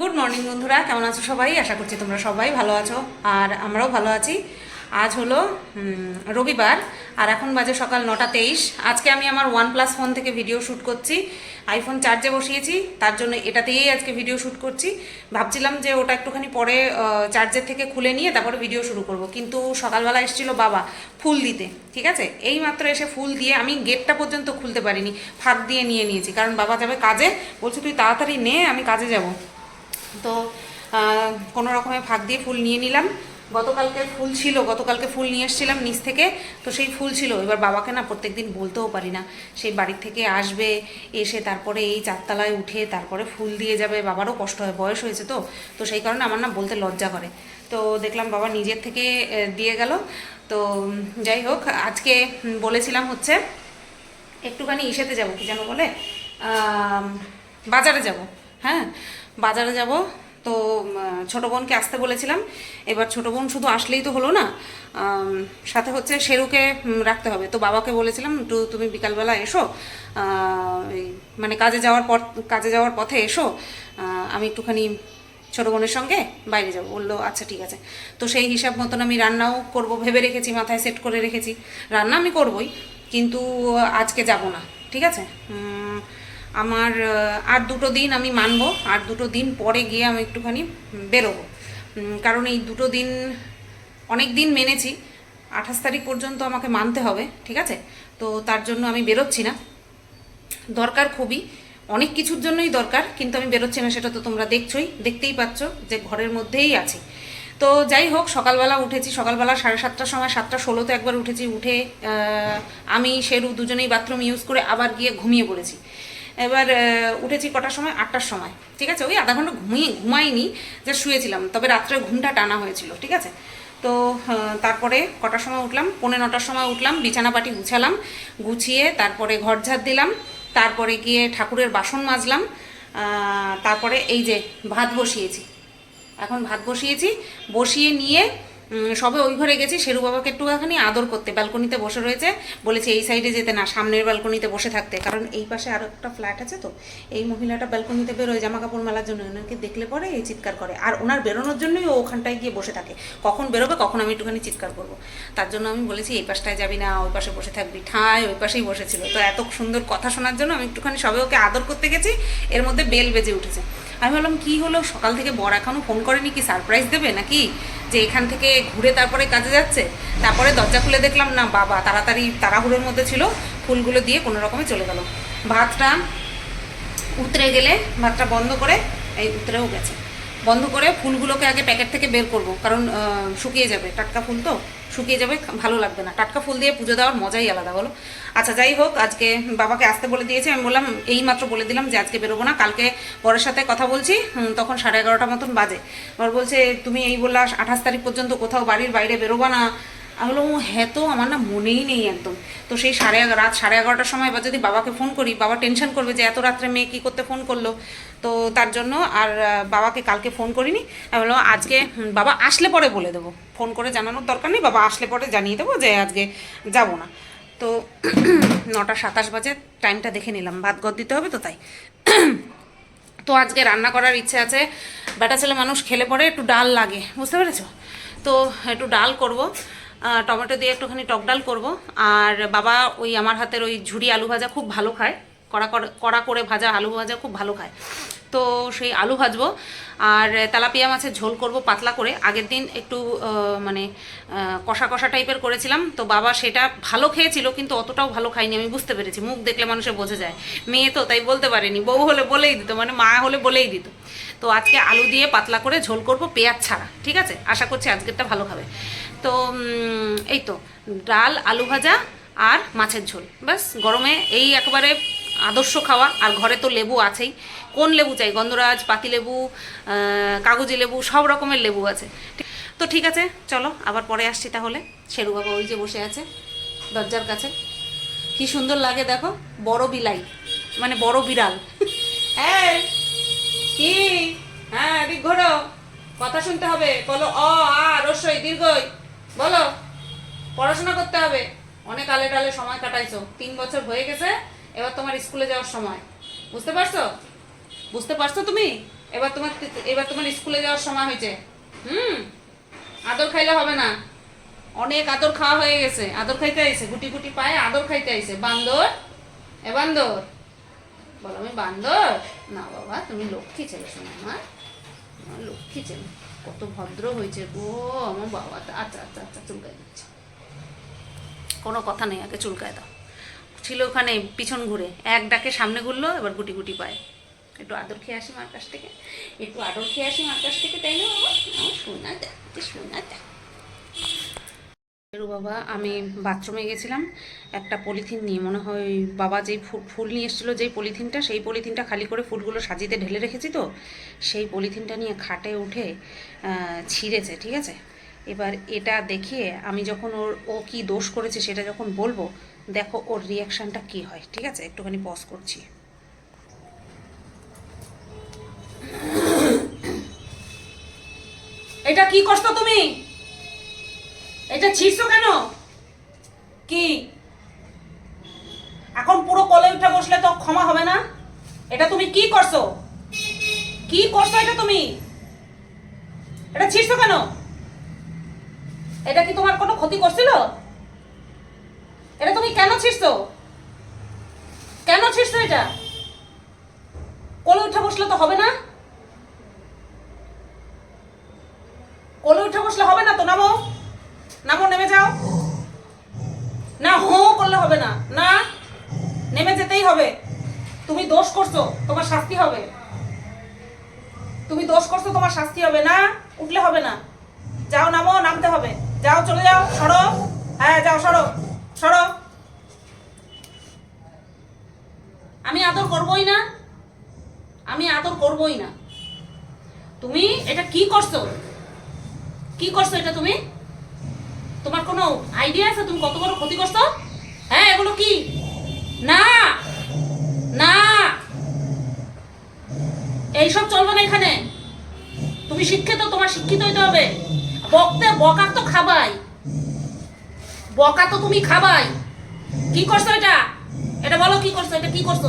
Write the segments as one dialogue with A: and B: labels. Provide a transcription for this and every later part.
A: Good morning বন্ধুরা। কেমন আছো সবাই? আশা করছি তোমরা সবাই ভালো আছো, আর আমরাও ভালো আছি। আজ হলো রবিবার, আর এখন বাজে সকাল নটা তেইশ। আজকে আমি আমার ওয়ান প্লাস ফোন থেকে ভিডিও শ্যুট করছি। আইফোন চার্জে বসিয়েছি, তার জন্য এটাতেই আজকে ভিডিও শ্যুট করছি। ভাবছিলাম যে ওটা একটুখানি পরে চার্জের থেকে খুলে নিয়ে তারপরে ভিডিও শুরু করব। কিন্তু সকালবেলা এসেছিল বাবা, ফুল দিতে, ঠিক আছে? এই মাত্র এসে ফুল দিয়ে আমি গেটটা পর্যন্ত খুলতে পারিনি, ফাঁক দিয়ে নিয়ে নিয়েছি। কারণ বাবা যাবে কাজে, বলছে, তুই তাড়াতাড়ি নে, আমি কাজে যাব। তো কোনো রকমের ফাঁক দিয়ে ফুল নিয়ে নিলাম। গতকালকে ফুল ছিল, গতকালকে ফুল নিয়ে এসেছিলাম নিচ থেকে, তো সেই ফুল ছিল। এবার বাবাকে না প্রত্যেকদিন বলতেও পারি না। সেই বাড়ির থেকে আসবে, এসে তারপরে এই চারতলায় উঠে তারপরে ফুল দিয়ে যাবে। বাবারও কষ্ট হয়, বয়স হয়েছে তো তো সেই কারণে আমার না বলতে লজ্জা করে। তো দেখলাম বাবা নিজের থেকে দিয়ে গেল। তো, যাই হোক, আজকে বলেছিলাম হচ্ছে, একটুখানি ইসেতে যাব, কি যেন বলে বাজারে যাব হ্যাঁ? বাজারে যাব। তো ছোট বোনকে আসতে বলেছিলাম। এবার ছোট বোন শুধু আসলেই তো হলো না। সাথে হচ্ছে শেরুকে রাখতে হবে। তো বাবাকে বলেছিলাম, একটু তুমি বিকালবেলা এসো। মানে কাজে যাওয়ার পর, কাজে যাওয়ার পথে এসো। আমি একটুখানি ছোটো বোনের সঙ্গে বাইরে যাব। বলল আচ্ছা ঠিক আছে। তো সেই হিসাব মতন আমি রান্নাও করব ভেবে রেখেছি, মাথায় সেট করে রেখেছি। রান্না আমি করবই, কিন্তু আজকে যাব না। ঠিক আছে? আমার আর দুটো দিন আমি মানব, আর দুটো দিন পরে গিয়ে আমি একটুখানি বেরোবো। কারণ এই দুটো দিন অনেক দিন মেনেছি, আঠাশ তারিখ পর্যন্ত আমাকে মানতে হবে, ঠিক আছে? তো তার জন্য আমি বেরোচ্ছি না। দরকার খুবই, অনেক কিছুর জন্যই দরকার, কিন্তু আমি বেরোচ্ছি না, সেটা তো তোমরা দেখছোই, দেখতেই পাচ্ছ যে ঘরের মধ্যেই আছি। তো যাই হোক, সকালবেলা উঠেছি, সকালবেলা সাড়ে সাতটার সময়, সাতটা ষোলোতে একবার উঠেছি, উঠে আমি, শেরু দুজনেই বাথরুম ইউজ করে আবার গিয়ে ঘুমিয়ে পড়েছি। এবার উঠেছি কটার সময়? আটটার সময়। ঠিক আছে? ওই আধা ঘণ্টা ঘুমিয়ে ঘুমাইনি যে শুয়েছিলাম। তবে রাত্রে ঘুমটা টানা হয়েছিল, ঠিক আছে? তো তারপরে কটার সময় উঠলাম? পৌনে নটার সময় উঠলাম বিছানা পাটি গুছালাম, গুছিয়ে তারপরে ঘর ঝাড় দিলাম, তারপরে গিয়ে ঠাকুরের বাসন মাজলাম তারপরে এই যে ভাত বসিয়েছি। এখন ভাত বসিয়েছি, বসিয়ে নিয়ে সবে ওই ঘরে গেছি, শেরু বাবাকে একটুখানি আদর করতে, ব্যালকনিতে বসে রয়েছে। বলেছে, এই সাইডে যেতে না, সামনের ব্যালকনিতে বসে থাকতে। কারণ এই পাশে আরও একটা ফ্ল্যাট আছে তো, এই মহিলাটা ব্যালকনিতে বেরোয় জামা কাপড় মেলার জন্য ওনাকে দেখলে পরে এই চিৎকার করে। আর ওনার বেরোনোর জন্যই ও ওখানটায় গিয়ে বসে থাকে। কখন বেরোবে, কখন আমি একটুখানি চিৎকার করব। তার জন্য আমি বলেছি, এই পাশটায় যাবি না, ওই পাশে বসে থাকবি। ঠায়, ওই পাশেই বসেছিল। তো এত সুন্দর কথা শোনার জন্য আমি একটুখানি সবে ওকে আদর করতে গেছি, এর মধ্যে বেল বেজে উঠেছে। আমি ভাবলাম, কি হলো? সকাল থেকে বর এখনও ফোন করেনি কি? সারপ্রাইজ দেবে নাকি? যে এখান থেকে ঘুরে তারপরে কাজে যাচ্ছে, তারপরে দরজা খুলে দেখলাম, না বাবা, তাড়াতাড়ি তাড়াহুড়োর মধ্যে ছিল, ফুলগুলো দিয়ে কোনো রকমে চলে গেল। ভাতটা উতরে গেলে, ভাতটা বন্ধ করে, এই উতরেও গেছে। বন্ধ করে ফুলগুলোকে আগে প্যাকেট থেকে বের করব, কারণ শুকিয়ে যাবে। টাটকা ফুল তো? শুকিয়ে যাবে, ভালো লাগবে না। টাটকা ফুল দিয়ে পুজো দেওয়ার মজাই আলাদা, বলো? আচ্ছা যাই হোক, আজকে বাবাকে আসতে বলে দিয়েছি। আমি বললাম, এই মাত্র বলে দিলাম যে আজকে বেরোবো না, কালকে পরের সাথে কথা বলছি তখন সাড়ে এগারোটা মতন বাজে। আবার বলছে, তুমি এই বললা আঠাশ তারিখ পর্যন্ত কোথাও বাড়ির বাইরে বেরোবা না আমি বললাম "ও, হ্যাঁ তো আমার না মনেই নেই একদম। তো সেই সাড়ে রাত সাড়ে এগারোটার সময় এবার যদি বাবাকে ফোন করি বাবা টেনশন করবে যে এত রাত্রে মেয়ে কী করতে ফোন করল। তো তার জন্য আর বাবাকে কালকে ফোন করিনি। আমি বললাম আজকে বাবা আসলে পরে বলে দেবো। ফোন করে জানানোর দরকার নেই বাবা আসলে পরে জানিয়ে দেবো যে আজকে যাব না। তো নটা সাতাশ বাজে টাইমটা দেখে নিলাম ভাত গদ দিতে হবে তো তাই। তো আজকে রান্না করার ইচ্ছে আছে বেটা ছেলে মানুষ খেলে পরে একটু ডাল লাগে বুঝতে পেরেছ? তো একটু ডাল করব। টমেটো দিয়ে একটুখানি টক ডাল করব। আর বাবা ওই আমার হাতের ওই ঝুড়ি আলু ভাজা খুব ভালো খায়। কড়া কড়া করে ভাজা আলু ভাজা খুব ভালো খায়। তো সেই আলু ভাজবো। আর তেলাপিয়া মাছের ঝোল করব পাতলা করে। আগের দিন একটু মানে কষা কষা টাইপের করেছিলাম। তো বাবা সেটা ভালো খেয়েছিল, কিন্তু অতটাও ভালো খাইনি আমি বুঝতে পেরেছি। মুখ দেখলে মানুষে বোঝা যায়। মেয়ে তো, তাই বলতে পারেনি। বউ হলে বলেই দিত মানে মা হলে বলেই দিত। তো আজকে আলু দিয়ে পাতলা করে ঝোল করব পেঁয়াজ ছাড়া, ঠিক আছে? আশা করছি আজকেরটা ভালো খাবে। তো এই তো, ডাল, আলু ভাজা আর মাছের ঝোল। ব্যাস, গরমে এই একবারে আদর্শ খাওয়া আর ঘরে তো লেবু আছেই। কোন লেবু চাই? গন্ধরাজ পাতিলেবু কাগজি লেবু সব রকমের লেবু আছে। তো ঠিক আছে চলো আবার পরে আসছি তাহলে। শেরু বাবা ওই যে বসে আছে দরজার কাছে। কি সুন্দর লাগে দেখো বড় বিলাই মানে বড় বিড়াল। এই, কি? হ্যাঁ এদিক ঘোরো। কথা শুনতে হবে। বলো অ আ রসই দীর্ঘই। বলো পড়াশোনা করতে হবে। অনেক আলে টালে সময় কাটাইছো। তিন বছর হয়ে গেছে এবার তোমার স্কুলে যাওয়ার সময়। বুঝতে পারছ? বুঝতে পারছ তুমি? এবার তোমার এবার তোমার স্কুলে যাওয়ার সময় হয়েছে। হুম? আদর খাইলে হবে না। অনেক আদর খাওয়া হয়ে গেছে। আদর খাইতে আইছে, গুটি গুটি পায়ে আদর খাইতে আইছে। বান্দর? এ বান্দর? বলো আমি বান্দর? না বাবা, তুমি লক্ষ্মী ছেলে শোনো আমার লক্ষ্মী ছেলে। কত ভদ্র হয়েছে গো, আমার বাবা। আচ্ছা আচ্ছা আচ্ছা চুলকায় দিচ্ছে। কোনো কথা নেই, আগে চুলকায় দাও। ছিল ওখানে পিছন ঘুরে। এক ডাকে সামনে ঘুরলো, এবার গুটি গুটি পায়। একটু আদর খেয়ে আসি মার কাছ থেকে। একটু আদর খেয়ে আসি মার কাছ থেকে, তাই না বাবা? শোনা এরু বাবা, আমি বাথরুমে গেছিলাম। একটা পলিথিন নিয়ে, মনে হয় বাবা যেই ফুল নিয়ে এসেছিল যেই পলিথিনটা, সেই পলিথিনটা খালি করে ফুলগুলো সাজিতে ঢেলে রেখেছি তো, সেই পলিথিনটা নিয়ে খাটে উঠে ছিঁড়েছে, ঠিক আছে? এবার এটা দেখিয়ে আমি যখন ওর, ও কি দোষ করেছে সেটা যখন বলব দেখো ওর রিয়াকশানটা কি হয়, ঠিক আছে? একটুখানি পজ করছি। এটা কি করছ তুমি? এটা ছিঁড়ছো কেন? কি? এখন পুরো কলে উঠে বসলে তো ক্ষমা হবে না? এটা তুমি কি করছ? কি করছ এটা তুমি? এটা ছিঁড়ছো কেন? এটা কি তোমার কোনো ক্ষতি করছিল? এটা তুমি কেন ছিঁড়ছো? কেন ছিঁড়ছো এটা? কোলে উঠে বসলে তো হবে না। কোলে উঠে বসলে হবে না তো নামো। নামো, নেমে যাও। না, হো করলে হবে না। না, নেমে যেতেই হবে। তুমি দোষ করছ, তোমার শাস্তি হবে। তুমি দোষ করছ, তোমার শাস্তি হবে। না, উঠলে হবে না। যাও, নামো, নামতে হবে। যাও, চলে যাও, সরো। হ্যাঁ যাও, সরো। সরো। আমি আদর করবই না। আমি আদর করবই না। তুমি এটা কি করছ? কি করছ এটা তুমি? তোমার কোনো আইডিয়া আছে? তুমি কত বড় ক্ষতি করছ? হ্যাঁ এগুলো কি? না। না। এইসব চলবে না এখানে। তুমি শিক্ষিত, তোমার শিক্ষিত হইতে হবে। বকতে বকা তো খাবাই। বকা তো তুমি খাবাই। কি করছ এটা? এটা বলো কি করছ? এটা কি করছ?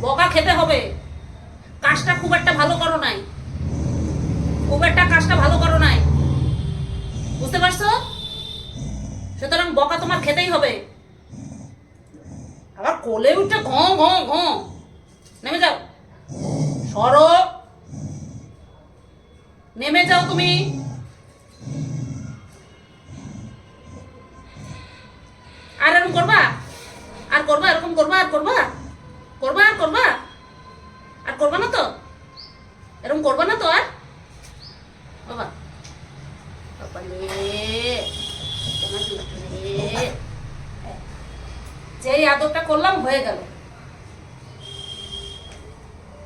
A: বকা খেতে হবে। কাজটা খুব একটা ভালো করো নাই। খুব একটা কাজটা ভালো করো নাই। বুঝতে পারছ? সুতরাং বকা তোমার খেতেই হবে। আবার কোলে উঠে ঘ ঘ ঘ। নেমে যাও। সরো। নেমে যাও তুমি। আর এরকম করবা? আর করবা, এরকম করবা, আর করবা? করবা, আর করবা? আর করবা না তো? এরকম করবা না তো আর? বাবা। যেই আদরটা করলাম, হয়ে গেল।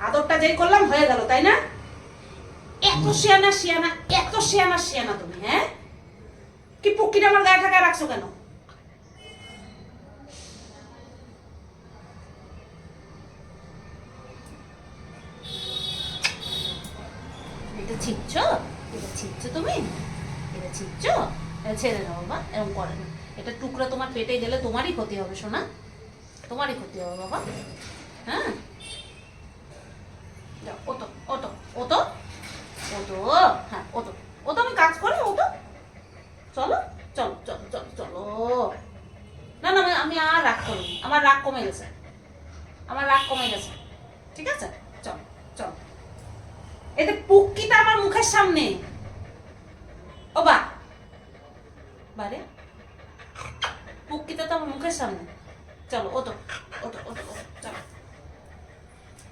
A: আদরটা যেই করলাম, হয়ে গেল, তাই না? এত শিয়ানা শিয়ানা, এত শিয়ানা শিয়ানা তুমি হ্যাঁ? কি পুকিটা আমার গায়ে ঠাকায় রাখছো কেন এটা ছিচ্ছ এটা ছিচ্ছ তুমি এটা ছিচ্ছ ছেড়ে দাও বাবা এরকম করে না। এটা টুকরা তোমার পেটে গেলে তোমারই ক্ষতি হবে, সোনা। তোমারই ক্ষতি হবে, বাবা। হ্যাঁ? ওতো ওতো ওতো ওতো হ্যাঁ ওতো। ওতো আমি কাজ করি, ওতো। চলো চলো চলো চলো চলো। না না, আমি- আর রাগ করিনি আমার রাগ কমে গেছে। আমার রাগ কমে গেছে। ঠিক আছে? চলো চলো। এতে পুক্কিটা আমার মুখের সামনে। ও বা বারে। পুক্কিটা তো আমার মুখের সামনে। চলো ও তো ও তো ও তো চলো।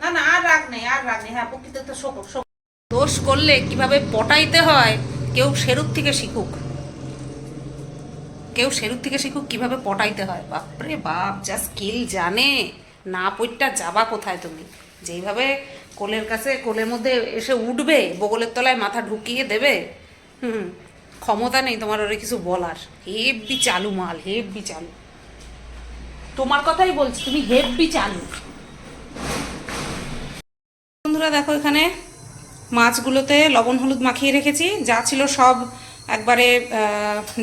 A: না না, আর রাগ নেই, আর রাগ নেই। হ্যাঁ পুক্কিতে তো শোকো শোকো। দোষ করলে কীভাবে পটাইতে হয়, কেউ সেরুর থেকে শিখুক। কেউ সেরুর থেকে শিখুক কীভাবে পটাইতে হয়। বাপরে বাপ, যা স্কিল জানে। না পইটা যাবা কোথায় তুমি? যেইভাবে কোলের কাছে, কোলের মধ্যে এসে উঠবে, বগলের তলায় মাথা ঢুকিয়ে দেবে হুম। ক্ষমতা নেই তোমার, ওরে কিছু বলার। হেব্বি চালু মাল, হেব্বি চালু। তোমার কথাই বলছি, তুমি হেব্বি চালু। বন্ধুরা, দেখো এখানে মাছগুলোতে লবণ হলুদ মাখিয়ে রেখেছি। যা ছিল সব একবারে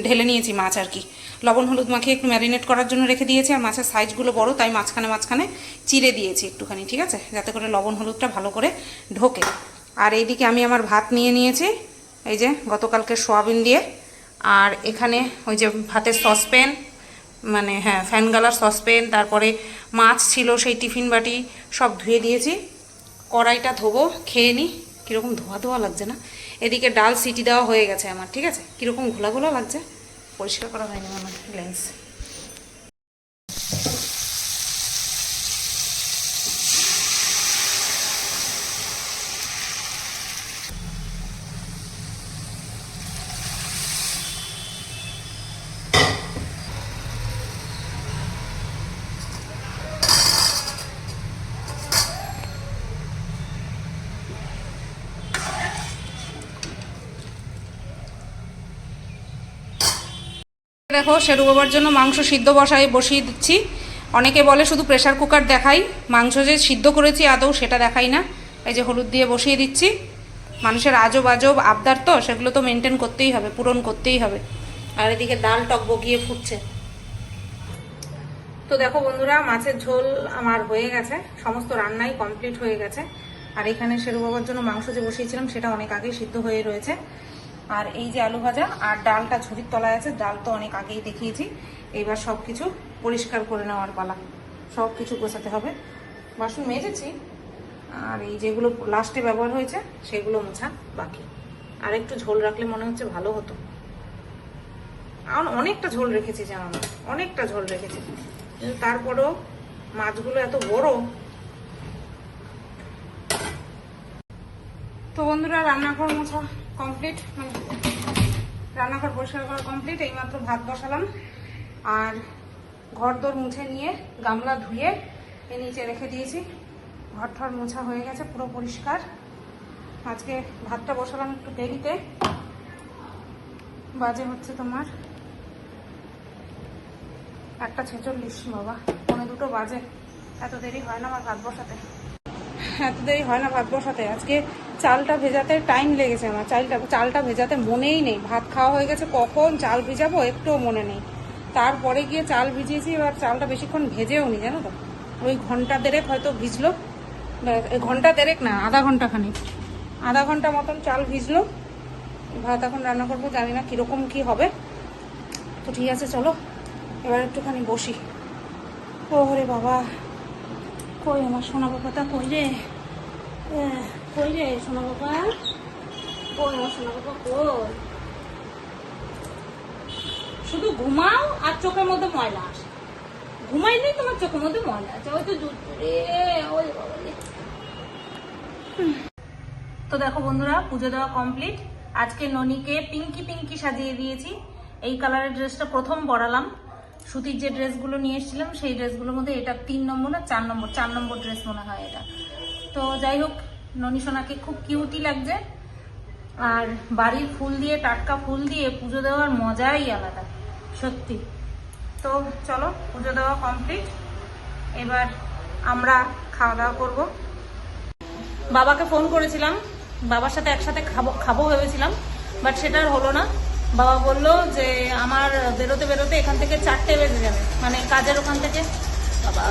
A: ঢেলে নিয়েছি মাছ আর কি। লবণ হলুদ মাখিয়ে একটু ম্যারিনেট করার জন্য রেখে দিয়েছি, আর মাছের সাইজগুলো বড়, তাই মাঝখানে মাঝখানে চিড়ে দিয়েছি একটুখানি, ঠিক আছে? যাতে করে লবণ হলুদটা ভালো করে ঢোকে। আর এইদিকে আমি আমার ভাত নিয়ে নিয়েছি। এই যে গতকালকে সোয়াবিন দিয়ে। আর এখানে ওই যে ভাতের সসপ্যান মানে হ্যাঁ ফ্যানগালার সসপ্যান, তারপরে মাছ ছিল সেই টিফিন বাটি, সব ধুয়ে দিয়েছি। কড়াইটা ধোবো, খেয়ে নিই কীরকম ধোয়া ধোয়া লাগছে না। এদিকে ডাল সিটি দেওয়া হয়ে গেছে আমার, ঠিক আছে? কীরকম ঘোলা ঘোলা লাগছে? পরিষ্কার করা হয়নি আমার লেন্স। দেখো শেরু বাবার জন্য মাংস সিদ্ধ বসাই বসিয়ে দিচ্ছি। অনেকে বলে শুধু প্রেশার কুকার দেখাই। মাংস যে সিদ্ধ করেছি আদৌ সেটা দেখাই না। এই যে হলুদ দিয়ে বসিয়ে দিচ্ছি। মানুষের আজব আজব আবদার তো, সেগুলো তো মেনটেন করতেই হবে, পূরণ করতেই হবে। আর এদিকে ডাল টক বগিয়ে ফুটছে। তো দেখো বন্ধুরা, মাছের ঝোল আমার হয়ে গেছে। সমস্ত রান্নাই কমপ্লিট হয়ে গেছে। আর এখানে শেরু বাবার জন্য মাংস যে বসিয়েছিলাম, সেটা অনেক আগেই সিদ্ধ হয়ে রয়েছে। আর এই যে আলু ভাজা আর ডালটা ঝুড়ির তলায় আছে, ডাল তো অনেক আগেই দেখিয়েছি। এইবার সব কিছু পরিষ্কার করে নেওয়ার পালা। সব কিছু গোছাতে হবে। বাসন মেজেছি, আর এই যেগুলো লাস্টে ব্যবহার হয়েছে, সেগুলো মোছা বাকি। আর একটু ঝোল রাখলে মনে হচ্ছে ভালো হতো। আর অনেকটা ঝোল রেখেছি জানো না, অনেকটা ঝোল রেখেছি। কিন্তু তারপরেও মাছগুলো এত বড়। তো বন্ধুরা, রান্নাঘর মোছা কমপ্লিট মানে রান্নাঘর পরিষ্কার করা কমপ্লিট এইমাত্র ভাত বসালাম। আর ঘর দোর মুছে নিয়ে গামলা ধুয়ে এ নিচে রেখে দিয়েছি। ঘর ঠর মোছা হয়ে গেছে, পুরো পরিষ্কার। আজকে ভাতটা বসালাম একটু দেরিতে। বাজে হচ্ছে তোমার একটা ছেচল্লিশ, বাবা। পনেরো দুটো বাজে। এত দেরি হয় না আমার ভাত বসাতে। এত দেরি হয় না ভাত বসাতে আজকে চালটা ভেজাতে টাইম লেগেছে আমার। চালটা চালটা ভেজাতে মনেই নেই। ভাত খাওয়া হয়ে গেছে, কখন চাল ভিজাবো একটুও মনে নেই। তারপরে গিয়ে চাল ভিজিয়েছি, এবার চালটা বেশিক্ষণ ভেজেও নি, জানো তো? ওই ঘণ্টা দেড়েক হয়তো ভিজলো। ঘণ্টা দেড়েক না, আধা ঘণ্টা খানিক। আধা ঘণ্টা মতন চাল ভিজলো। ভাত এখন রান্না করব, জানি না কীরকম কি হবে। তো ঠিক আছে, চলো। এবার একটুখানি বসি। ও রে বাবা। কই আমার সোনা বাবাটা কই রে? কই রে সোনা বাবা? কই আমার সোনা বাবা কই? শুধু ঘুমাও আর চোখের মধ্যে ময়লা আসে। ঘুমাইলেই তোমার চোখের মধ্যে ময়লা আছে। ওই তো দুধ রে, ওই বাবা। তো দেখো বন্ধুরা, পুজো দেওয়া কমপ্লিট আজকে ননিকে পিঙ্কি পিঙ্কি সাজিয়ে দিয়েছি। এই কালারের ড্রেসটা প্রথম পরালাম। সুতির যে ড্রেসগুলো নিয়ে এসেছিলাম, সেই ড্রেসগুলোর মধ্যে এটা তিন নম্বর না চার নম্বর চার নম্বর ড্রেস মনে হয় এটা। তো যাই হোক, ননি সোনাকে খুব কিউটি লাগছে। আর বাড়ির ফুল দিয়ে, টাটকা ফুল দিয়ে পুজো দেওয়ার মজাই আলাদা, সত্যি। তো চলো, পুজো দেওয়া কমপ্লিট এবার আমরা খাওয়া দাওয়া করব। বাবাকে ফোন করেছিলাম। বাবার সাথে একসাথে খাব খাব ভেবেছিলাম বাট সেটা আর হলো না। বাবা বলল যে আমার বেরোতে বেরোতে এখান থেকে চারটে বেজে যাবে। মানে কাজের ওখান থেকে। বাবা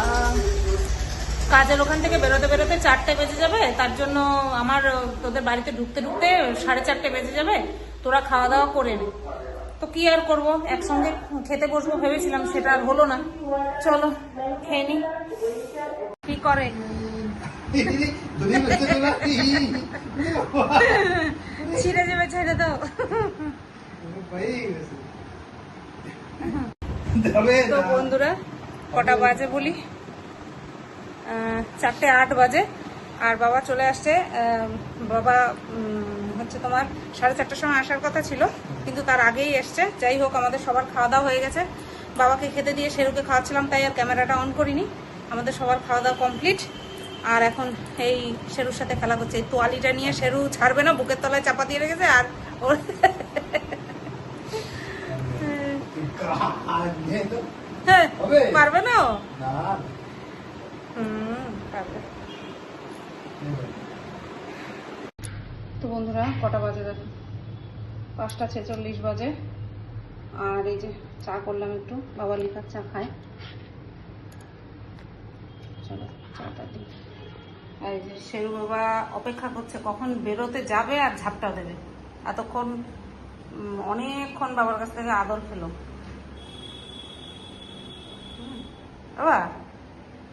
A: কাজের ওখান থেকে বেরোতে বেরোতে চারটে বেজে যাবে। তার জন্য আমার তোদের বাড়িতে ঢুকতে ঢুকতে সাড়ে চারটে বেজে যাবে। তোরা খাওয়া দাওয়া করে নে। তো কি আর করব? একসঙ্গে খেতে বসবো ভেবেছিলাম সেটা আর হলো না। চলো খেয়ে নি। কি করে? ছিঁড়ে যাবে ছেড়ে দাও। তো বন্ধুরা কটা বাজে বলি? চারটে আট বাজে। আর বাবা চলে আসছে বাবা হচ্ছে তোমার সাড়ে চারটার সময় আসার কথা ছিল কিন্তু তার আগেই এসছে। যাই হোক আমাদের সবার খাওয়া দাওয়া হয়ে গেছে। বাবাকে খেতে দিয়ে সেরুকে খাওয়াচ্ছিলাম তাই আর ক্যামেরাটা অন করিনি। আমাদের সবার খাওয়া দাওয়া কমপ্লিট আর এখন এই শেরুর সাথে খেলা করছে। এই তোয়ালিটা নিয়ে শেরু ছাড়বে না বুকের তলায় চাপা দিয়ে রেখেছে আর ওর? পারবে না পারবে। তো বন্ধুরা কটা বাজে দেখো? পাঁচটা ছেচল্লিশ বাজে। আর এই যে চা করলাম একটু বাবা লিকার চা খায়। চলো চাটা দিই। আর এই যে শেরু বাবা অপেক্ষা করছে কখন বেরোতে যাবে আর ঝাপটা দেবে। এতক্ষণ অনেকক্ষণ বাবার কাছ থেকে আদর পেল হুম। বাবা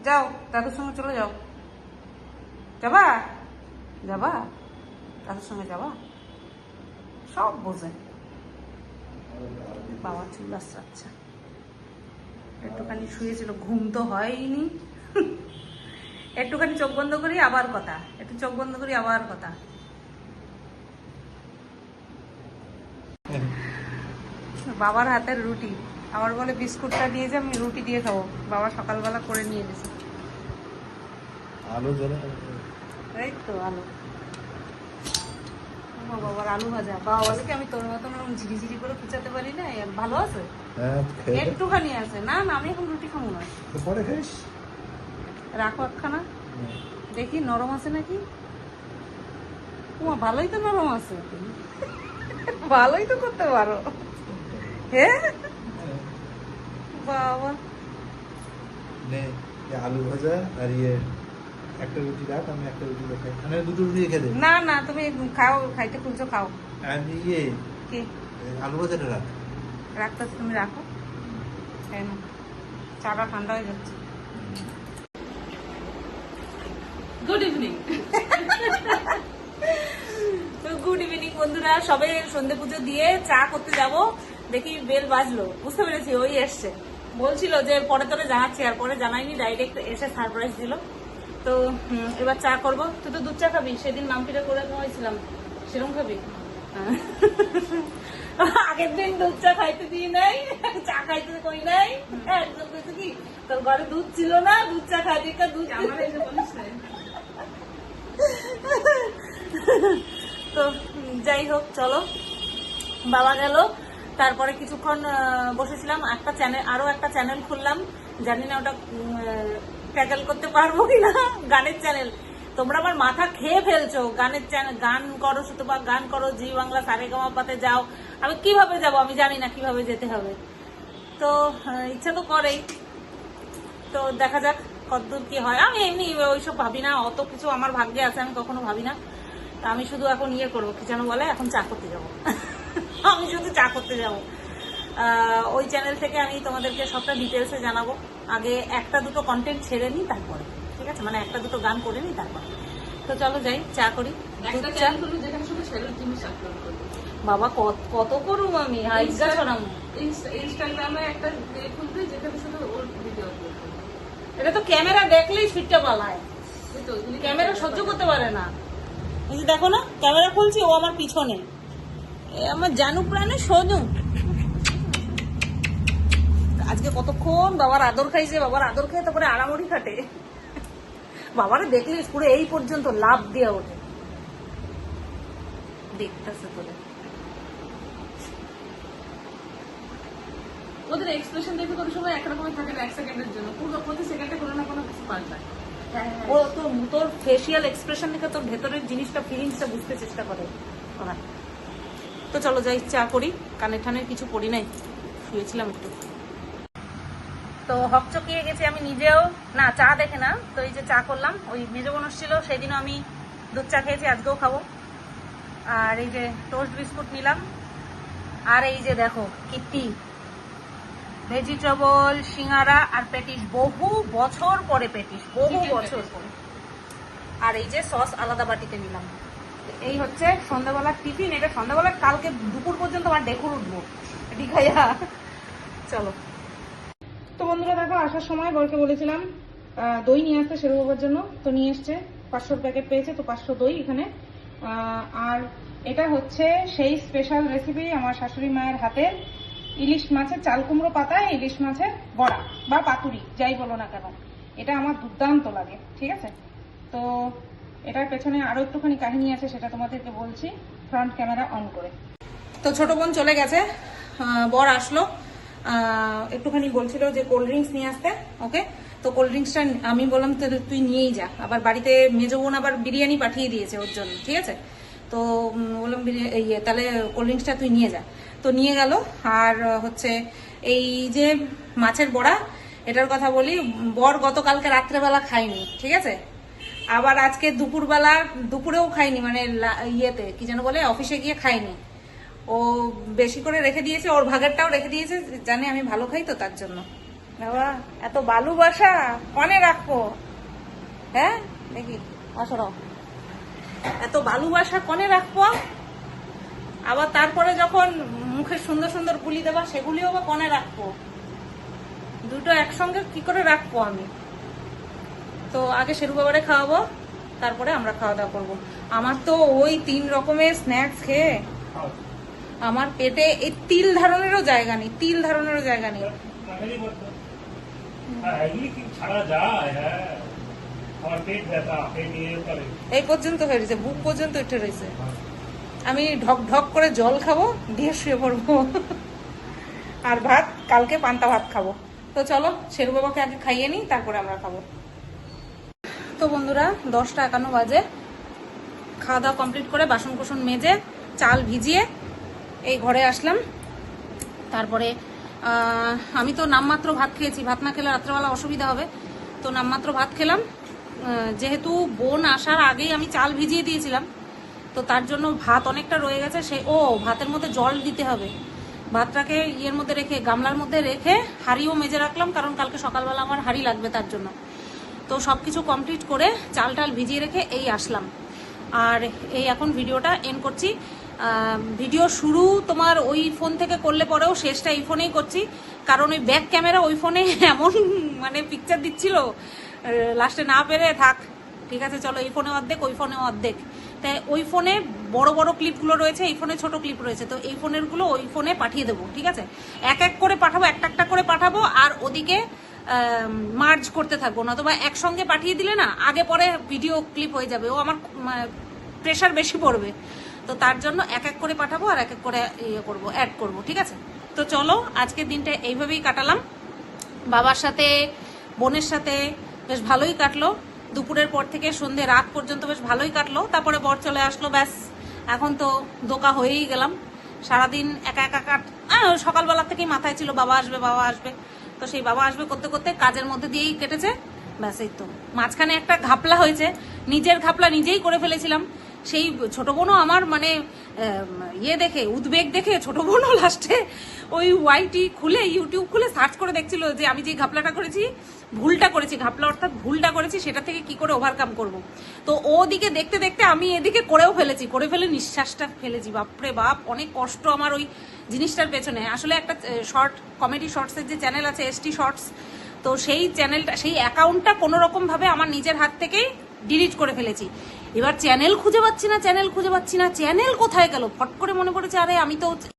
A: যাও দাদুর সঙ্গে চলে যাও। যাবা? যাবা? দাদুর সঙ্গে যাবা? সব বোঝে। বাবা চুল আচ্ছা। একটুখানি শুয়েছিল ঘুম তো হয়নি। একটুখানি চোখ বন্ধ করি আবার কথা। একটু চোখ বন্ধ করি আবার কথা। বাবার হাতের রুটি। আমার বলে বিস্কুটটা দিয়ে যে আমি রুটি দিয়ে খাব। বাবা সকালবেলা করে নিয়ে গেছে।
B: আলু
A: এই তো আলু। বাবার আলু ভাজা। বাবা বলে কি আমি তোর মতন ওরকম ঝিরিঝিরি করে কুচাতে পারি না ভালো আছে?
B: হ্যাঁ।
A: একটুখানি আছে। না না আমি এখন রুটি খাব না।
B: পরে খাইস।
A: রাখো একখানা। দেখি নরম আছে নাকি? তোমার ভালোই তো নরম আছে। ভালোই তো করতে পারো। হ্যাঁ? বাবা
B: নে আলু ভাজা আর ইয়ে একটা রুটি রাখ আমি একটা রুটি খাই। মানে দুটো রুটি রেখে দে।
A: না না তুমি খাও খাইতে খুলছো খাও।
B: আর ইয়ে
A: কি?
B: আলু ভাজাটা রাখ।
A: রাখতেছো তুমি রাখো। তাই না চাটা ঠান্ডা হয়ে যাচ্ছে। গুড ইভিনিং তো গুড ইভিনিং বন্ধুরা। সবে সন্ধে পুজো দিয়ে চা করতে যাব। দেখি বেল বাজলো। বুঝতে পেরেছি ওই এসছে। বলছিল যে পরে তোরে জানাচ্ছি আর পরে জানাইনি ডাইরেক্ট এসে সারপ্রাইজ দিল। তো এবার চা করব। তুই তো দুধ চা খাবি? সেদিন মামপিটা করে খাওয়াইছিলাম সেরকম খাবি? হ্যাঁ। আগের দিন দুধ চা খাইতে দিই নাই চা খাইতে কই নাই। একজন কইছে কি তোর ঘরে দুধ ছিল না দুধ চা খাইতে কা দুধ তো যাই হোক চলো। বাবা গেল। তারপরে কিছুক্ষণ বসেছিলাম। একটা চ্যানেল আরও একটা চ্যানেল খুললাম। জানি না ওটা ট্যাকেল করতে পারব কিনা গানের চ্যানেল তোমরা আমার মাথা খেয়ে ফেলছো। গানের চ্যানেল গান করো সুতপা, গান করো, জি বাংলা সারে পাতে যাও। আমি কীভাবে যাব? আমি জানি না কীভাবে যেতে হবে। তো ইচ্ছা তো করেই। তো দেখা যাক কতদূর কি হয়। আমি এমনি ওইসব ভাবি না। অত কিছু আমার ভাগ্যে আছে, আমি কখনো ভাবি না। তা আমি শুধু এখন ইয়ে করব। কি যেন বলে, এখন চা করতে যাব। আমি শুধু চা করতে যাব। ওই চ্যানেল থেকে আমি তোমাদেরকে সবটা ডিটেলসে জানাব। আগে একটা দুটো কন্টেন্ট ছেড়ে নিই তারপরে। ঠিক আছে? মানে একটা দুটো গান করে নিই তারপরে। তো চলো যাই চা করি। বাবা কত কত করুম আমি? হাইজা ছড়াম
C: ইনস্টাগ্রামে একটা খুলবে যেখানে শুধু ওর ভিডিও
A: এটা তো ক্যামেরা দেখলেই ফিটটা পালায়। ক্যামেরা সহ্য করতে পারে না। এই দেখো না ক্যামেরা খুলছি ও আমার পিছনে। এ আমার জানু প্রাণে সোনু আজকে কতক্ষণ বাবার আদর খাইছে বাবার আদর খেয়ে তারপরে আড়ামড়ি খাটে। বাবারে দেখলে পুরো এই পর্যন্ত লাভ দিয়ে ওঠে। দেখতেছে তোরে
C: ওদের এক্সপ্রেশন দেখে কোনো সময় একরকমই থাকে না এক সেকেন্ডের জন্য। পুরো প্রতি সেকেন্ডে কোনো না কোনো কিছু পাল্টায়।
A: ও তো তোর ফেসিয়াল এক্সপ্রেশন দেখে তোর ভেতরের জিনিসটা ফিলিংসটা বুঝতে চেষ্টা করে। ওরা। তো চলো যাই চা করি। কানের ঠানের কিছু পড়ি নাই। শুয়েছিলাম একটু। তো হকচকিয়ে গেছি আমি নিজেও। না চা দেখে না। তো এই যে চা করলাম ওই মেজো বোনস ছিল সেদিনও আমি দুধ চা খেয়েছি আজকেও খাব। আর এই যে টোস্ট বিস্কুট নিলাম। আর এই যে দেখো কিত্তি ভেজিটেবল সিঙ্গারা আর পেটিস বহু বছর পরে পেটিস বহু বছর পরে। আর এই যে সস আলাদা বাটিতে নিলাম। এই হচ্ছে সন্ধ্যাবেলার টিফিন, এটা সন্ধ্যাবেলার কালকে দুপুর পর্যন্ত আমার ডেকুর উঠবো। খাইয়া। চলো। তো বন্ধুরা, দেখো, আসার সময় বরকে বলেছিলাম দই নিয়ে আসতে শেরু বাবার জন্য। তো নিয়ে এসছে পাঁচশোর প্যাকেট পেয়েছে, তো পাঁচশো দই এখানে। আর এটা হচ্ছে সেই স্পেশাল রেসিপি আমার শাশুড়ি মায়ের হাতের ইলিশ মাছের চাল কুমড়ো পাতায় ইলিশ মাছের বড়া বা পাতুরি, যাই বলো না কেন। এটা আমার দুর্দান্ত লাগে, ঠিক আছে? তো এটার পেছনে আরও একটুখানি কাহিনী আছে, সেটা তোমাদেরকে বলছি। ফ্রন্ট ক্যামেরা অন করে। তো ছোট বোন চলে গেছে। বর আসলো। একটুখানি বলছিল যে কোল্ড ড্রিঙ্কস নিয়ে আসতে ওকে তো কোল্ড ড্রিঙ্কসটা আমি বললাম তুই নিয়েই যা। আবার বাড়িতে মেজো বোন আবার বিরিয়ানি পাঠিয়ে দিয়েছে ওর জন্য, ঠিক আছে? তো বললাম ইয়ে তাহলে কোল্ড ড্রিঙ্কসটা তুই নিয়ে যা। তো নিয়ে গেল। আর হচ্ছে, এই যে মাছের বড়া, এটার কথা বলি, বর গতকালকে রাত্রেবেলা খায়নি, ঠিক আছে? আবার আজকে দুপুরবেলা, দুপুরেও খাইনি মানে ইয়েতে, কি যেন বলে, অফিসে গিয়ে খাইনি। ও বেশি করে রেখে দিয়েছে, ওর ভাগেরটাও রেখে দিয়েছে, জানে আমি ভালো খাই তো তার জন্য। বাবা, এত ভালোবাসা কনে রাখব? হ্যাঁ? দেখি, আসো এত ভালোবাসা কনে রাখব? আবার তারপরে যখন মুখে সুন্দর সুন্দর গুলি দেবা, সেগুলিও বা কনে রাখব? দুটো একসঙ্গে কি করে রাখব আমি? তো আগে শেরু বাবারে খাওয়াবো তারপরে আমরা খাওয়া দাওয়া করব। আমার তো ওই তিন রকমের স্ন্যাক্স খেয়ে আমার পেটে এই তিল ধারণেরও জায়গা নেই তিল ধারণেরও জায়গা নেই।
D: হ্যাঁ হ্যাঁ
A: এই পর্যন্ত হয়ে রয়েছে বুক পর্যন্ত উঠে রয়েছে। আমি ঢক ঢক করে জল খাব দিয়ে শুয়ে পড়ব। আর ভাত কালকে পান্তা ভাত খাব। তো চলো শেরু বাবাকে আগে খাইয়ে নিই তারপরে আমরা খাব। তো বন্ধুরা, দশটা একান্ন বাজে। খাওয়া দাওয়া কমপ্লিট করে বাসন কোসন মেজে, চাল ভিজিয়ে এই ঘরে আসলাম। তারপরে আমি তো নামমাত্র ভাত খেয়েছি। ভাত না খেলে রাত্রেবেলা অসুবিধা হবে। তো নামমাত্র ভাত খেলাম। যেহেতু বোন আসার আগেই আমি চাল ভিজিয়ে দিয়েছিলাম, তো তার জন্য ভাত অনেকটা রয়ে গেছে। সে, ও, ভাতের মধ্যে জল দিতে হবে। ভাতটাকে ইয়ের মধ্যে রেখে, গামলার মধ্যে রেখে হাঁড়িও মেজে রাখলাম, কারণ কালকে সকালবেলা আমার হাঁড়ি লাগবে তার জন্য। তো সব কিছু কমপ্লিট করে চাল টাল ভিজিয়ে রেখে এই আসলাম। আর এই এখন ভিডিওটা এন করছি। ভিডিও শুরু তোমার ওই ফোন থেকে করলে পরেও শেষটা এই ফোনেই করছি। কারণ ওই ব্যাক ক্যামেরা ওই ফোনে এমন মানে পিকচার দিচ্ছিল। লাস্টে না পেরে থাক, ঠিক আছে, চলো এই ফোনে অর্ধেক, ওই ফোনে অর্ধেক। তাই ওই ফোনে বড় বড় ক্লিপগুলো রয়েছে, এই ফোনে ছোট ক্লিপ রয়েছে। তো এই ফোনেরগুলো ওই ফোনে পাঠিয়ে দেবো, ঠিক আছে? এক এক করে পাঠাবো, একটা একটা করে পাঠাবো, আর ওদিকে মার্জ করতে থাকব না নতুবা একসঙ্গে পাঠিয়ে দিলে না, আগে পরে ভিডিও ক্লিপ হয়ে যাবে, ও আমার প্রেশার বেশি পড়বে। তো তার জন্য এক এক করে পাঠাবো আর এক এক করে ইয়ে করব অ্যাড করব, ঠিক আছে? তো চলো, আজকের দিনটা এইভাবেই কাটালাম। বাবার সাথে, বোনের সাথে বেশ ভালোই কাটলো। দুপুরের পর থেকে সন্ধে রাত পর্যন্ত বেশ ভালোই কাটলো, তারপরে বর চলে আসলো, ব্যাস। এখন তো দোকা হয়েই গেলাম। সারাদিন একা একা কাট সকালবেলা থেকেই মাথায় ছিল, বাবা আসবে বাবা আসবে। তো সেই বাবা আসবে করতে করতে কাজের মধ্যে দিয়েই কেটেছে। ব্যাস, এই তো। মাঝখানে একটা ঘাপলা হয়েছে। নিজের ঘাপলা নিজেই করে ফেলেছিলাম। সেই ছোট বোনও আমার মানে ইয়ে দেখে, উদ্বেগ দেখে ছোট বোনও লাস্টে ওই ওয়াইটি খুলে ইউটিউব খুলে সার্চ করে দেখছিল যে আমি যে ঘাপলাটা করেছি ভুলটা করেছি, ঘাপলা অর্থাৎ ভুলটা করেছি, সেটা থেকে কি করে ওভারকাম করব? তো ও দিকে দেখতে দেখতে আমি এদিকে করেও ফেলেছি, করে ফেলে নিঃশ্বাসটা ফেলেছি। বাপরে বাপ, অনেক কষ্ট আমার ওই জিনিসটার পেছনে। আসলে একটা শর্ট কমেডি শর্টসের যে চ্যানেল আছে এসটি শর্টস তো সেই চ্যানেলটা সেই অ্যাকাউন্টটা কোনো রকম ভাবে আমার নিজের হাত থেকেই ডিলিট করে ফেলেছি। এবার চ্যানেল খুঁজে পাচ্ছি না চ্যানেল খুঁজে পাচ্ছি না চ্যানেল কোথায় গেল? ফট করে মনে পড়েছে, আরে আমি তো